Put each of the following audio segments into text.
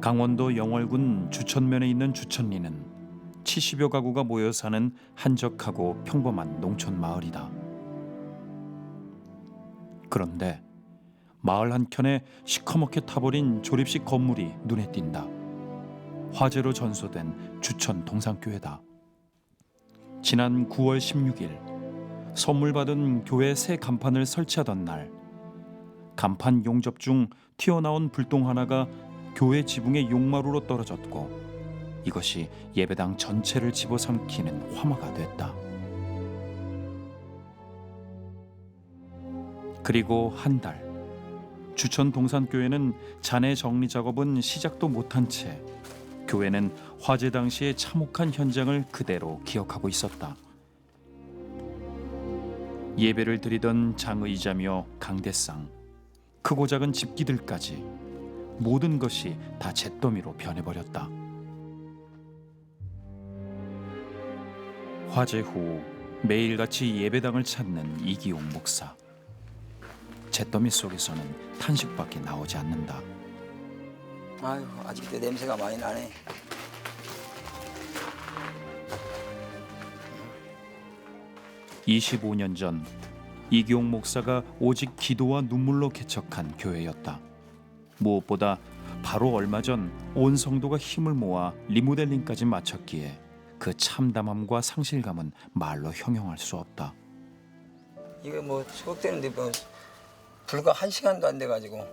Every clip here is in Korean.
강원도 영월군 주천면에 있는 주천리는 70여 가구가 모여 사는 한적하고 평범한 농촌 마을이다. 그런데 마을 한켠에 시커멓게 타버린 조립식 건물이 눈에 띈다. 화재로 전소된 주천 동산교회다. 지난 9월 16일 선물 받은 교회 새 간판을 설치하던 날 간판 용접 중 튀어나온 불똥 하나가 교회 지붕의 용마루로 떨어졌고 이것이 예배당 전체를 집어삼키는 화마가 됐다. 그리고 한 달, 주천 동산교회는 잔해 정리 작업은 시작도 못한 채 교회는 화재 당시의 참혹한 현장을 그대로 기억하고 있었다. 예배를 드리던 장의자며 강대상, 크고 작은 집기들까지 모든 것이 다 잿더미로 변해버렸다. 화재 후 매일같이 예배당을 찾는 이기용 목사. 잿더미 속에서는 탄식밖에 나오지 않는다. 아유 아직도 냄새가 많이 나네. 25년 전 이기용 목사가 오직 기도와 눈물로 개척한 교회였다. 무엇보다 바로 얼마 전 온 성도가 힘을 모아 리모델링까지 마쳤기에 그 참담함과 상실감은 말로 형용할 수 없다. 이게 뭐 수급되는데 뭐 불과 한 시간도 안 돼가지고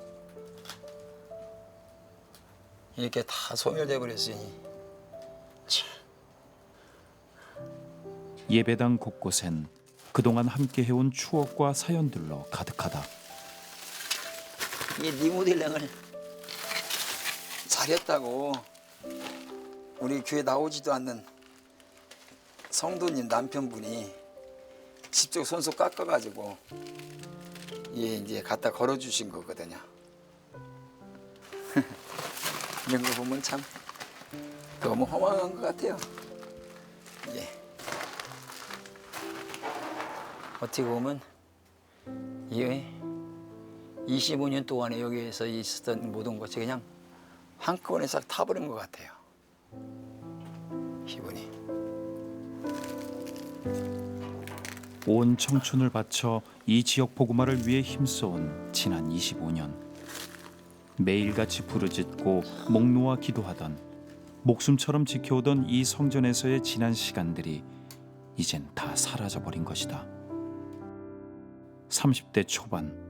이렇게 다 소멸돼 버렸으니 참. 예배당 곳곳엔 그동안 함께 해온 추억과 사연들로 가득하다. 이 리모델링을 잘했다고 우리 교회 나오지도 않는 성도님 남편분이 직접 손수 깎아가지고 예 이제 갖다 걸어주신 거거든요. 이런 거 보면 참 너무 허망한 것 같아요. 예. 어떻게 보면 이 25년 동안에 여기에서 있었던 모든 것이 그냥 한꺼번에 싹 타버린 것 같아요. 기분이. 온 청춘을 바쳐 이 지역 보구마를 위해 힘써온 지난 25년. 매일같이 부르짖고 목 놓아 기도하던 목숨처럼 지켜오던 이 성전에서의 지난 시간들이 이젠 다 사라져버린 것이다. 30대 초반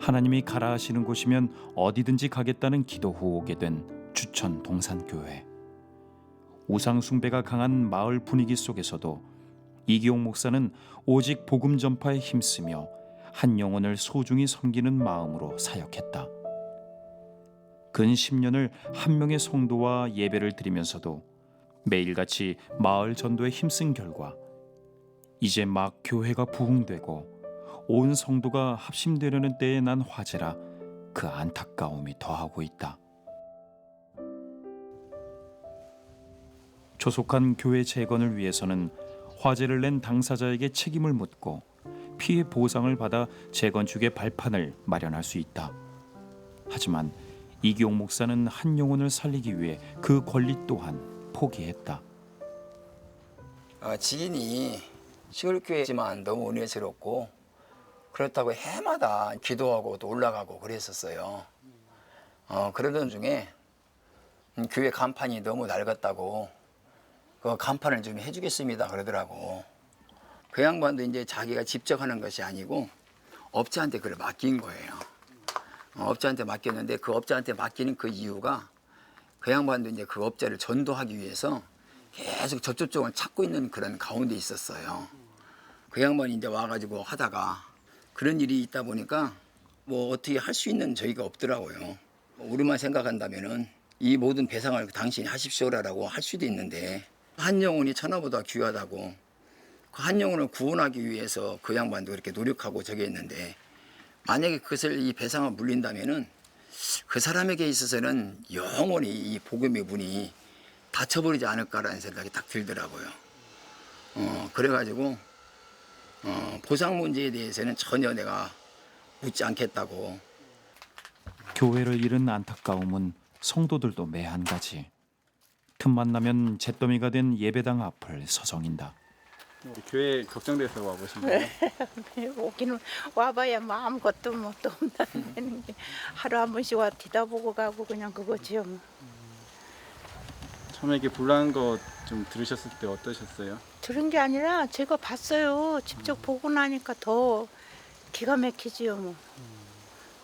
하나님이 가라 하시는 곳이면 어디든지 가겠다는 기도 후 오게 된 주천 동산교회. 우상 숭배가 강한 마을 분위기 속에서도 이기용 목사는 오직 복음 전파에 힘쓰며 한 영혼을 소중히 섬기는 마음으로 사역했다. 근 10년을 한 명의 성도와 예배를 드리면서도 매일같이 마을 전도에 힘쓴 결과 이제 막 교회가 부흥되고 온 성도가 합심되려는 때에 난 화재라 그 안타까움이 더하고 있다. 조속한 교회 재건을 위해서는 화재를 낸 당사자에게 책임을 묻고 피해 보상을 받아 재건축의 발판을 마련할 수 있다. 하지만 이기용 목사는 한 영혼을 살리기 위해 그 권리 또한 포기했다. 어, 지인이 시골교회지만 너무 은혜스럽고 그렇다고 해마다 기도하고 또 올라가고 그랬었어요. 어, 그러던 중에 음, 교회 간판이 너무 낡았다고 그 간판을 좀 해주겠습니다 그러더라고. 그 양반도 이제 자기가 직접 하는 것이 아니고 업자한테 그걸 맡긴 거예요. 어, 업자한테 맡겼는데 그 업자한테 맡기는 그 이유가 그 양반도 이제 그 업자를 전도하기 위해서 계속 접촉점을 찾고 있는 그런 가운데 있었어요. 그 양반이 이제 와가지고 하다가 그런 일이 있다 보니까 뭐 어떻게 할 수 있는 저희가 없더라고요. 우리만 생각한다면은 이 모든 배상을 당신이 하십시오라고 할 수도 있는데 한 영혼이 천하보다 귀하다고 그 한 영혼을 구원하기 위해서 그 양반도 그렇게 노력하고 저기 했는데 만약에 그것을 이 배상을 물린다면은 그 사람에게 있어서는 영원히 이 복음의 문이 닫혀버리지 않을까라는 생각이 딱 들더라고요. 어, 그래가지고 어, 보상 문제에 대해서는 전혀 내가 묻지 않겠다고 교회를 잃은 안타까움은 성도들도 매한 가지. 틈만 나면 잿더미가 된 예배당 앞을 서성인다. 교회 걱정돼서 와보신 거예요? 오기는 와봐야 뭐 아무것도 뭐 도움되는 게 하루 한 번씩 와 뒤다보고 가고 그냥 그거지요. 뭐. 처음에 이렇게 불난 거 좀 들으셨을 때 어떠셨어요? 들은 게 아니라 제가 봤어요. 직접 보고 나니까 더 기가 막히지요. 뭐.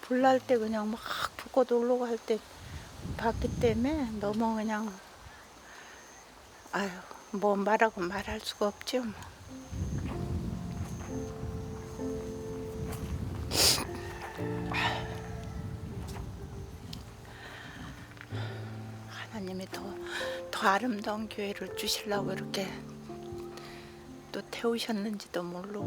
불날 때 그냥 막 불꽃 올라고 할때 봤기 때문에 너무 그냥 아유 뭐 말하고 말할 수가 없죠. 뭐. 하나님이 더, 더 아름다운 교회를 주시려고 이렇게 또 태우셨는지도 모르고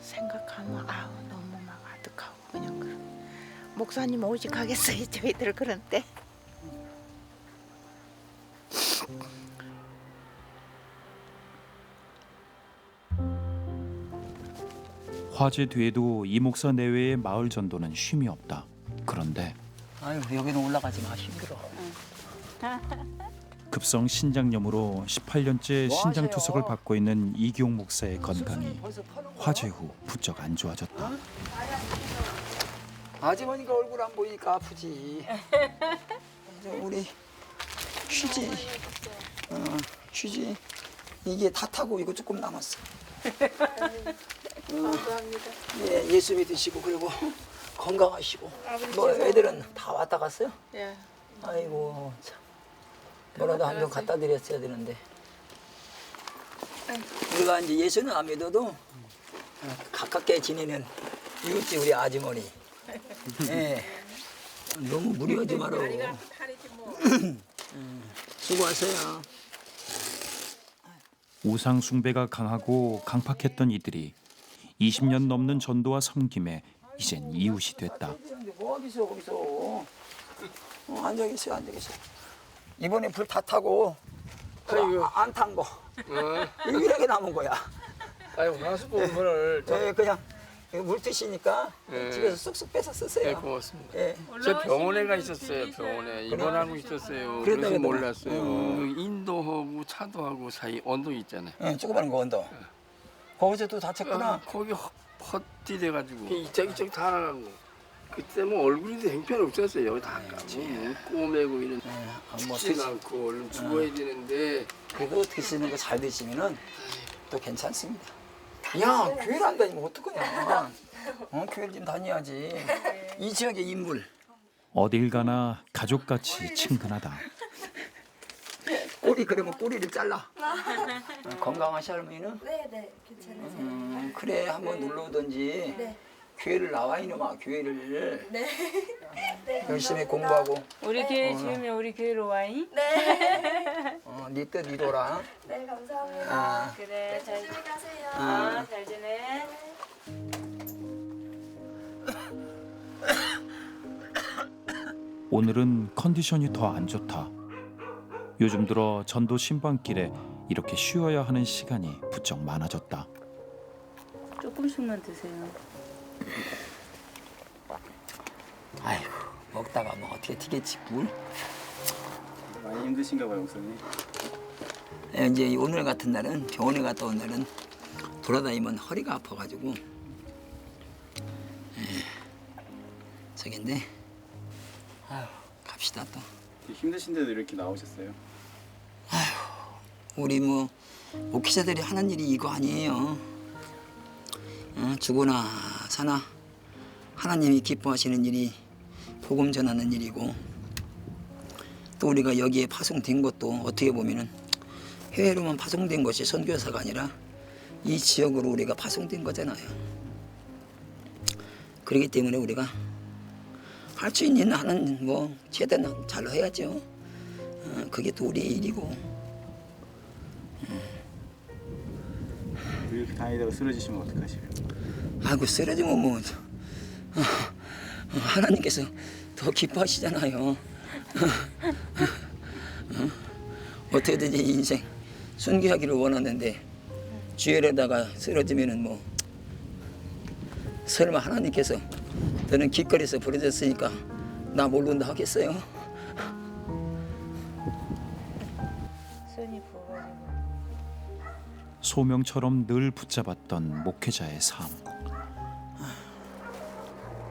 생각하면 아우 너무 막 아득하고 그냥 그런 목사님 오직 하겠어요 저희들 그런 때 화재 뒤에도 이 목사 내외의 마을 전도는 쉼이 없다. 그런데 아유 여기는 올라가지 마 힘들어. 급성 신장염으로 18년째 뭐 신장? 투석을 받고 있는 이기용 목사의 건강이? 화재 후 부쩍 안 좋아졌다. 아주머니가 얼굴 안 보이니까 아프지. 이제 우리 쉬지. 어, 쉬지. 이게 다 타고 이거 조금 남았어. 감사합니다. 예, 예수 믿으시고 그리고 건강하시고. 뭐 애들은 다 왔다 갔어요? 예. 아이고 참. 뭐라도 한 병 갖다 드렸어야 되는데. 우리가 이제 예수는 안 믿어도 가깝게 지내는 이웃집 우리 아주머니. 예. 너무 무리하지 마라. 음, 수고하세요. 우상 숭배가 강하고 강팍했던 이들이 20년 넘는 전도와 섬김에 이젠 이웃이 됐다. 뭐 하겠어 거기서. 어, 앉아 계세요 앉아 계세요. 이번에 불 다 타고 안탄 거. 유일하게 남은 거야. 아이고 가수 부분을 예, 그냥 이거 물 드시니까 예. 집에서 쑥쑥 빼서 쓰세요. 네, 고맙습니다. 예. 저 병원에 가 있었어요. 병원에 입원하고 있었어요. 그랬다 그래서 그랬다. 몰랐어요. 음. 그 인도하고 차도하고 사이 언덕 있잖아요. 예, 조그마한 거 언더. 거기서 또 다쳤구나. 아, 거기 헛- 헛디 돼가지고 이쪽 이쪽 다 나가고 그때 뭐 얼굴이 행편 없었어요. 여기 다 까고 꼬매고 이런 예, 아, 뭐 죽진 드시, 않고 얼른 죽어야 되는데 그래도 드시는 거잘 드시면은 또 괜찮습니다. 야, 교회를 안 다니면 어떡하냐. 어, 교회를 좀 다녀야지. 이 지역의 인물. 어딜 가나 가족같이 친근하다. 꼬리 그러면 꼬리를 잘라. 어, 건강하시 할머니는? 네 네 괜찮으세요. 음, 그래 한번 놀러 오든지. 네. 교회를 나와 이놈아 교회를 네. 네 열심히. 공부하고 우리 교회 지으면 우리 교회로 와잉? 네. 어, 니뜻 니도라. 네 감사합니다. 아, 그래 잘, 조심히 가세요. 아. 어, 잘 지내 오늘은 컨디션이 더 안 좋다. 요즘 들어 전도 신방길에 이렇게 쉬어야 하는 시간이 부쩍 많아졌다. 조금씩만 드세요 아이고 먹다가 뭐 어떻게 튀겠지 물? 많이 힘드신가 봐요, 목사님. 예, 이제 오늘 같은 날은 병원에 갔다 온 날은 돌아다니면 허리가 아파가지고 예, 저긴데 아휴 갑시다 또 힘드신데도 이렇게 나오셨어요? 우리 뭐 목회자들이 하는 일이 이거 아니에요 어, 죽으나 사나 하나님이 기뻐하시는 일이 복음 전하는 일이고 또 우리가 여기에 파송된 것도 어떻게 보면은 해외로만 파송된 것이 선교사가 아니라 이 지역으로 우리가 파송된 거잖아요. 그렇기 때문에 우리가 할 수 있는 한은 뭐 최대한 잘 해야죠. 어, 그게 또 우리의 일이고. 이렇게 다니다가 쓰러지시면 어떡하시요 아이고 쓰러지면 뭐 어, 어, 하나님께서 더 기뻐하시잖아요. 어, 어, 어떻게든지 인생 순교하기를 원하는데 주일에다가 쓰러지면은 뭐 설마 하나님께서 너는 길거리에서 부러졌으니까 나 모른다 하겠어요? 소명처럼 늘 붙잡았던 목회자의 삶.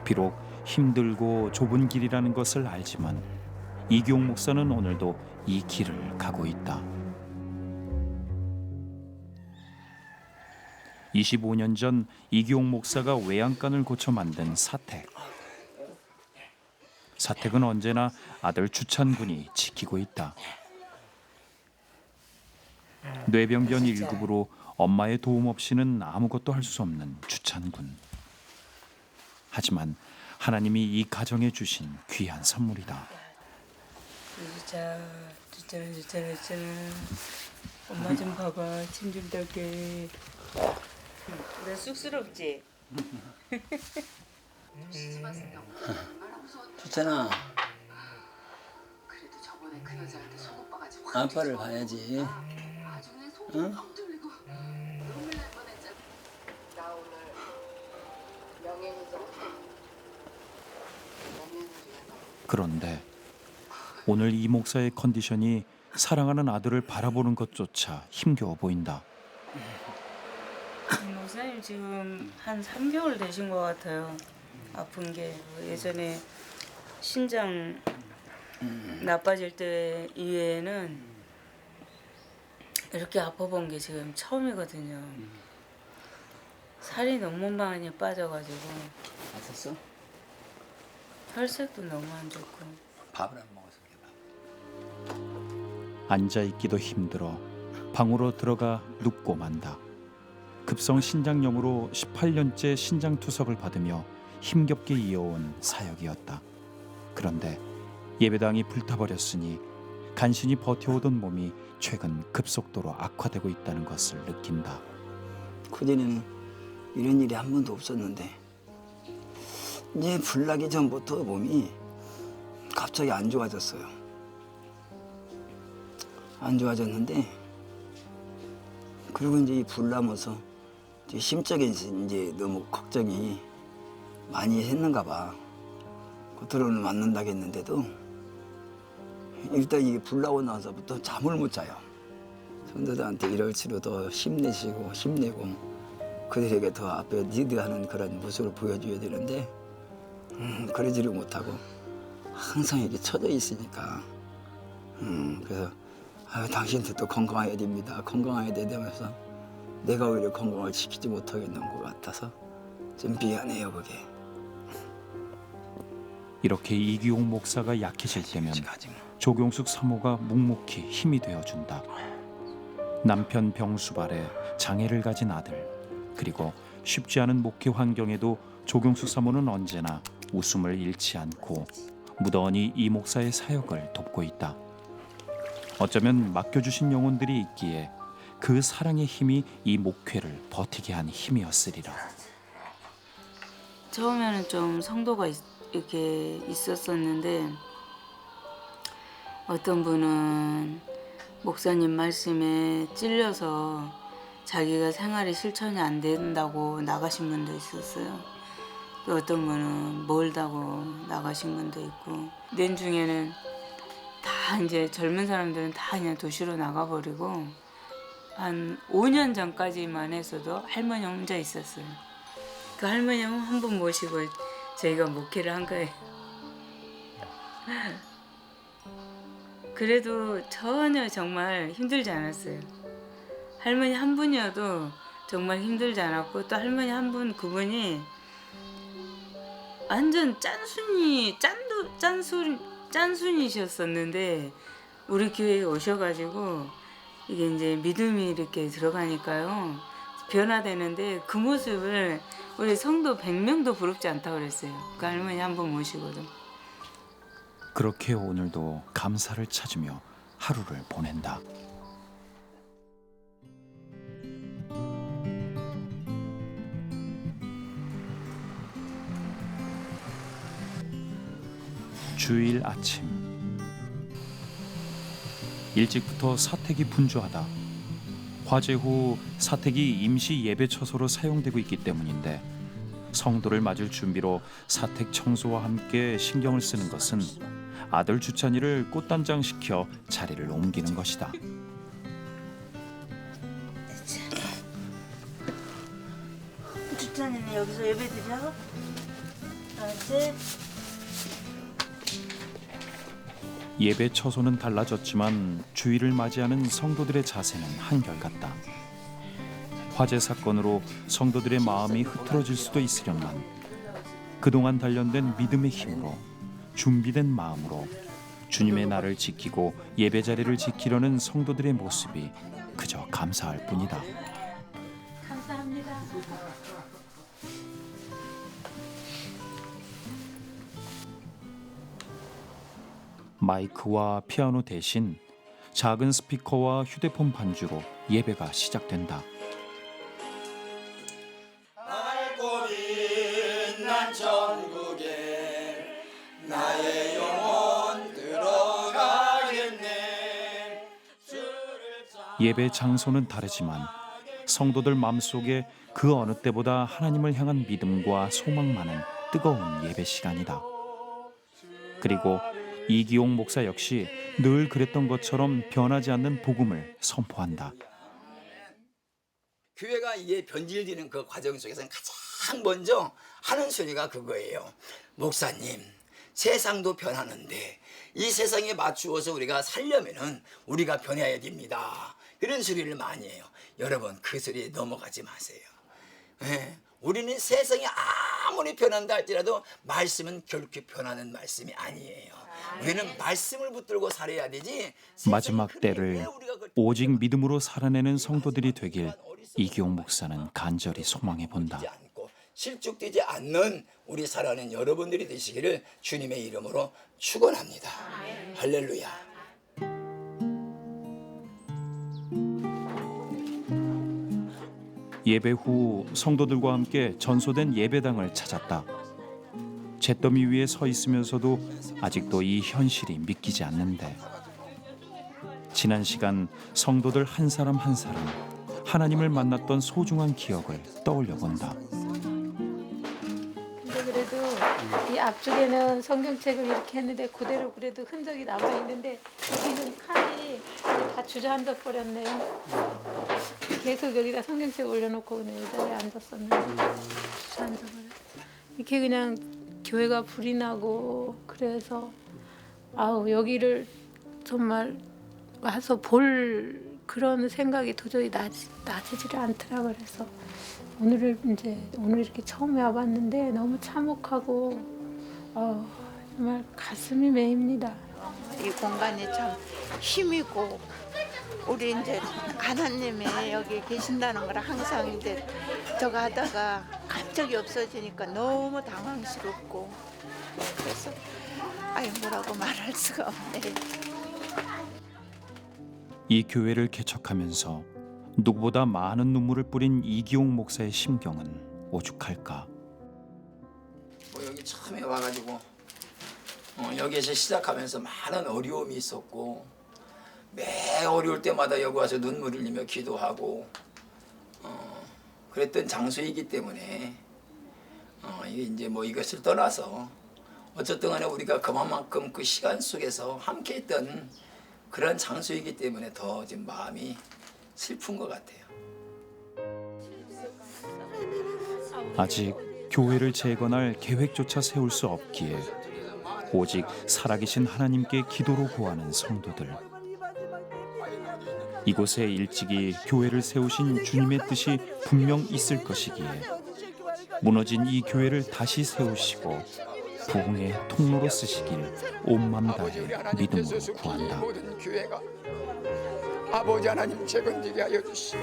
비록 힘들고 좁은 길이라는 것을 알지만 이기용 목사는 오늘도 이 길을 가고 있다. 25년 전 이기용 목사가 외양간을 고쳐 만든 사택. 사택은 언제나 아들 주찬군이 지키고 있다. 뇌병변 1급으로 엄마의 도움 없이는 아무것도 할 수 없는 주찬군. 하지만 하나님이 이 가정에 주신 귀한 선물이다. 진짜 진짜는 진짜는 진짜는 엄마 좀 봐봐 침좀 닦게 나 쑥스럽지? 주찬아. 아빠를 봐야지. 응? 그런데 오늘 이 목사의 컨디션이 사랑하는 아들을 바라보는 것조차 힘겨워 보인다. 지금 한 3개월 되신 것 같아요 아픈 게 예전에 신장 나빠질 때 이외에는 이렇게 아파본 게 지금 처음이거든요 살이 너무 많이 빠져가지고 봤었어? 혈색도 너무 안 좋고 밥을 안 먹어서 그래. 앉아 있기도 힘들어 방으로 들어가 눕고 만다. 급성 신장염으로 18년째 신장 투석을 받으며 힘겹게 이어온 사역이었다. 그런데 예배당이 불타버렸으니 간신히 버텨오던 몸이 최근 급속도로 악화되고 있다는 것을 느낀다. 그전에는 이런 일이 한 번도 없었는데 이제 불나기 전부터 몸이 갑자기 안 좋아졌어요. 안 좋아졌는데 그리고 이제 이 불나면서 심적인 이제 너무 걱정이 많이 했는가 봐. 겉으로는 맞는다겠는데도 일단 이게 불나고 나서부터 잠을 못 자요. 성도들한테 이럴수록 더 힘내시고 힘내고 그들에게 더 앞에 리드하는 그런 모습을 보여줘야 되는데 음, 그러지를 못하고 항상 이렇게 처져 있으니까 음, 그래서 아유, 당신도 또 건강해야 됩니다. 건강해야 되면서 내가 오히려 건강을 지키지 못하겠는 것 같아서 좀 미안해요 그게. 이렇게 이기용 목사가 약해질 때면 뭐. 조경숙 사모가 묵묵히 힘이 되어준다. 남편 병수발에 장애를 가진 아들 그리고 쉽지 않은 목회 환경에도 조경숙 사모는 언제나 웃음을 잃지 않고 무던히 이 목사의 사역을 돕고 있다. 어쩌면 맡겨주신 영혼들이 있기에 그 사랑의 힘이 이 목회를 버티게 한 힘이었으리라. 처음에는 좀 성도가 있, 이렇게 있었었는데 어떤 분은 목사님 말씀에 찔려서 자기가 생활이 실천이 안 된다고 나가신 분도 있었어요. 또 어떤 분은 멀다고 나가신 분도 있고 낸 중에는 다 이제 젊은 사람들은 다 그냥 도시로 나가버리고 한 5년 전까지만 해서도 할머니 혼자 있었어요. 그 할머니 한분 모시고 저희가 목회를 한 거예요. 그래도 전혀 정말 힘들지 않았어요. 할머니 한 분이어도 정말 힘들지 않았고 또 할머니 한 분 그분이 완전 짠순이 짠도 짠순 짠순이셨었는데 우리 교회에 오셔가지고 이게 이제 믿음이 이렇게 들어가니까요 변화되는데 그 모습을 우리 성도 100명도 부럽지 않다고 그랬어요. 그 할머니 한번 모시고도. 그렇게 오늘도 감사를 찾으며 하루를 보낸다. 주일 아침 일찍부터 사택이 분주하다. 화재 후 사택이 임시 예배 처소로 사용되고 있기 때문인데 성도를 맞을 준비로 사택 청소와 함께 신경을 쓰는 것은 아들 주찬이를 꽃단장 시켜 자리를 옮기는 것이다. 주찬이는 여기서 예배 드려? 알았지? 예배 처소는 달라졌지만 주일을 맞이하는 성도들의 자세는 한결같다. 화재 사건으로 성도들의 마음이 흐트러질 수도 있으련만 그동안 단련된 믿음의 힘으로 준비된 마음으로 주님의 날을 지키고 예배 자리를 지키려는 성도들의 모습이 그저 감사할 뿐이다. 감사합니다. 마이크와 피아노 대신 작은 스피커와 휴대폰 반주로 예배가 시작된다. 예배 장소는 다르지만 성도들 마음속에 그 어느 때보다 하나님을 향한 믿음과 소망만은 뜨거운 예배 시간이다. 그리고 이기용 목사 역시 늘 그랬던 것처럼 변하지 않는 복음을 선포한다. 교회가 이게 변질되는 그 과정 속에서는 가장 먼저 하는 소리가 그거예요. 목사님, 세상도 변하는데 이 세상에 맞추어서 우리가 살려면은 우리가 변해야 됩니다. 이런 소리를 많이 해요. 여러분 그 소리에 넘어가지 마세요. 예, 우리는 세상이 아 무리 변한다 할지라도 말씀은 결코 변하는 말씀이 아니에요. 우리는 말씀을 붙들고 살아야 되지. 마지막 때를 오직 믿음으로 살아내는 성도들이 되길 이기용 목사는 간절히 소망해 본다. 실족되지 않는 우리 살아가는 여러분들이 되시기를 주님의 이름으로 축원합니다. 할렐루야. 예배 후 성도들과 함께 전소된 예배당을 찾았다. 잿더미 위에 서 있으면서도 아직도 이 현실이 믿기지 않는데 지난 시간 성도들 한 사람 한 사람 하나님을 만났던 소중한 기억을 떠올려 본다. 그래도 이 앞쪽에는 성경책을 이렇게 했는데 그대로 그래도 흔적이 남아 있는데 여기는 칸이 다 주저앉아 버렸네요. 계속 여기다 성경책 올려놓고 그냥 이 자리에 앉았었는데 주저앉아 버렸. 이렇게 그냥 교회가 불이 나고 그래서 아우 여기를 정말 와서 볼 그런 생각이 도저히 나지, 나지지를 않더라 그래서 오늘을 이제 오늘 이렇게 처음 와봤는데 너무 참혹하고 어, 정말 가슴이 메입니다. 이 공간이 참 힘이고 우리 이제 하나님이 여기 계신다는 걸 항상 이제 저거 하다가 갑자기 없어지니까 너무 당황스럽고 그래서 아유 뭐라고 말할 수가 없네. 이 교회를 개척하면서 누구보다 많은 눈물을 뿌린 이기용 목사의 심경은 오죽할까. 뭐 여기 처음에 와가지고 어, 여기에서 시작하면서 많은 어려움이 있었고 매 어려울 때마다 여기 와서 눈물을 흘리며 기도하고 어, 그랬던 장소이기 때문에 어, 이게 이제 뭐 이것을 떠나서 어쨌든 간에 우리가 그만큼 그 시간 속에서 함께 했던 그런 장소이기 때문에 더 지금 마음이 슬픈 것 같아요. 아직 교회를 재건할 계획조차 세울 수 없기에 오직 살아계신 하나님께 기도로 구하는 성도들. 이곳에 일찍이 교회를 세우신 주님의 뜻이 분명 있을 것이기에 무너진 이 교회를 다시 세우시고 부흥의 통로로 쓰시길 온맘 다해 믿음으로 구한다. 아버지 하나님 재건되게 하여 주시고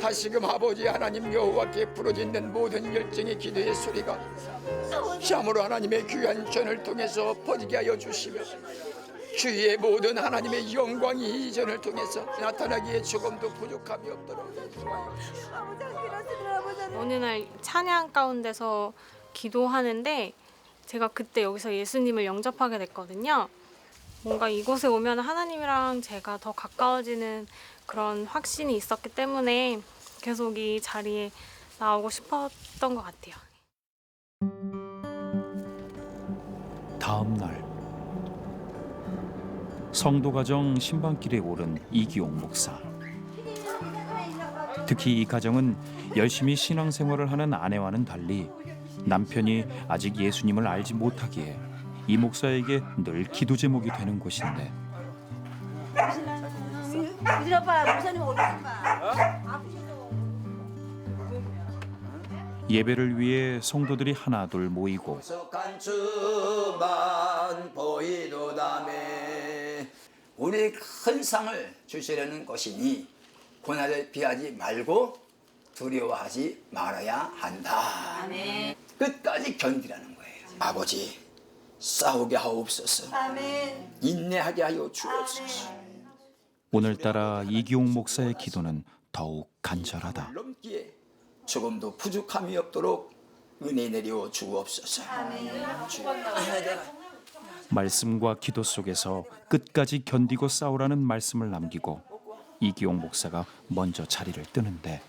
다시금 아버지 하나님 여호와께 부러지는 모든 열정의 기도의 소리가 참으로 하나님의 귀한 전을 통해서 퍼지게 하여 주시며 주위의 모든 하나님의 영광이 이 전을 통해서 나타나기에 조금도 부족함이 없도록. 어느 날 찬양 가운데서 기도하는데 제가 그때 여기서 예수님을 영접하게 됐거든요. 뭔가 이곳에 오면 하나님이랑 제가 더 가까워지는 그런 확신이 있었기 때문에 계속 이 자리에 나오고 싶었던 것 같아요. 다음 날 성도 가정 신방길에 오른 이기용 목사. 특히 이 가정은 열심히 신앙생활을 하는 아내와는 달리 남편이 아직 예수님을 알지 못하기에 이 목사에게 늘 기도 제목이 되는 곳인데 우리 아빠 목사님 예배를 위해 성도들이 하나둘 모이고 우리 큰 상을 주시려는 것이니 고난을 피하지 말고 두려워하지 말아야 한다. 끝까지 견디라는 거예요. 아버지 싸우게 하옵소서. 아멘. 인내하게 하여 주옵소서. 오늘따라 이기용 목사의 기도는 더욱 간절하다. 넘기에 조금도 부족함이 없도록 은혜 내려 주옵소서. 주여. 말씀과 기도 속에서 끝까지 견디고 싸우라는 말씀을 남기고 이기용 목사가 먼저 자리를 뜨는데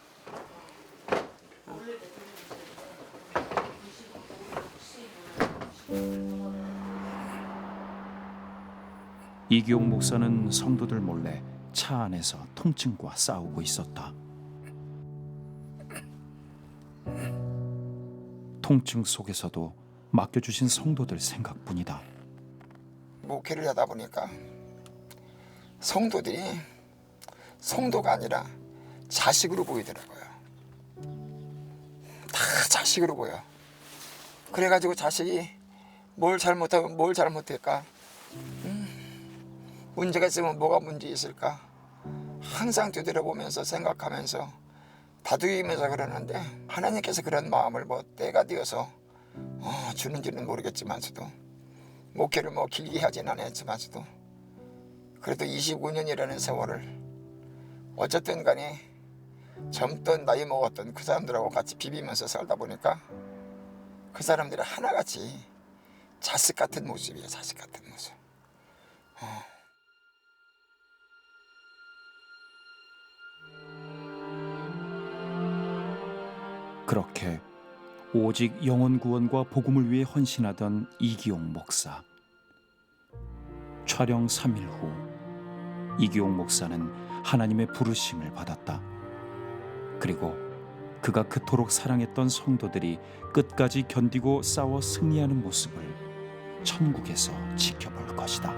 이기용 목사는 성도들 몰래 차 안에서 통증과 싸우고 있었다. 통증 속에서도 맡겨주신 성도들 생각뿐이다. 목회를 하다 보니까 성도들이 성도가 아니라 자식으로 보이더라고요. 다 자식으로 보여. 그래가지고 자식이 뭘 잘못하면 뭘 잘못했까? 음, 문제가 있으면 뭐가 문제 있을까? 항상 되돌아보면서 생각하면서 다투이면서 그러는데 하나님께서 그런 마음을 뭐 때가 되어서 어, 주는지는 모르겠지만서도 목회를 뭐 길게 하진 않았지만서도 그래도 25년이라는 세월을 어쨌든 간에 젊던 나이 먹었던 그 사람들하고 같이 비비면서 살다 보니까 그 사람들이 하나같이 자식 같은 모습이에요 자식 같은 모습 어. 그렇게 오직 영혼 구원과 복음을 위해 헌신하던 이기용 목사. 촬영 3일 후 이기용 목사는 하나님의 부르심을 받았다. 그리고 그가 그토록 사랑했던 성도들이 끝까지 견디고 싸워 승리하는 모습을 천국에서 지켜볼 것이다.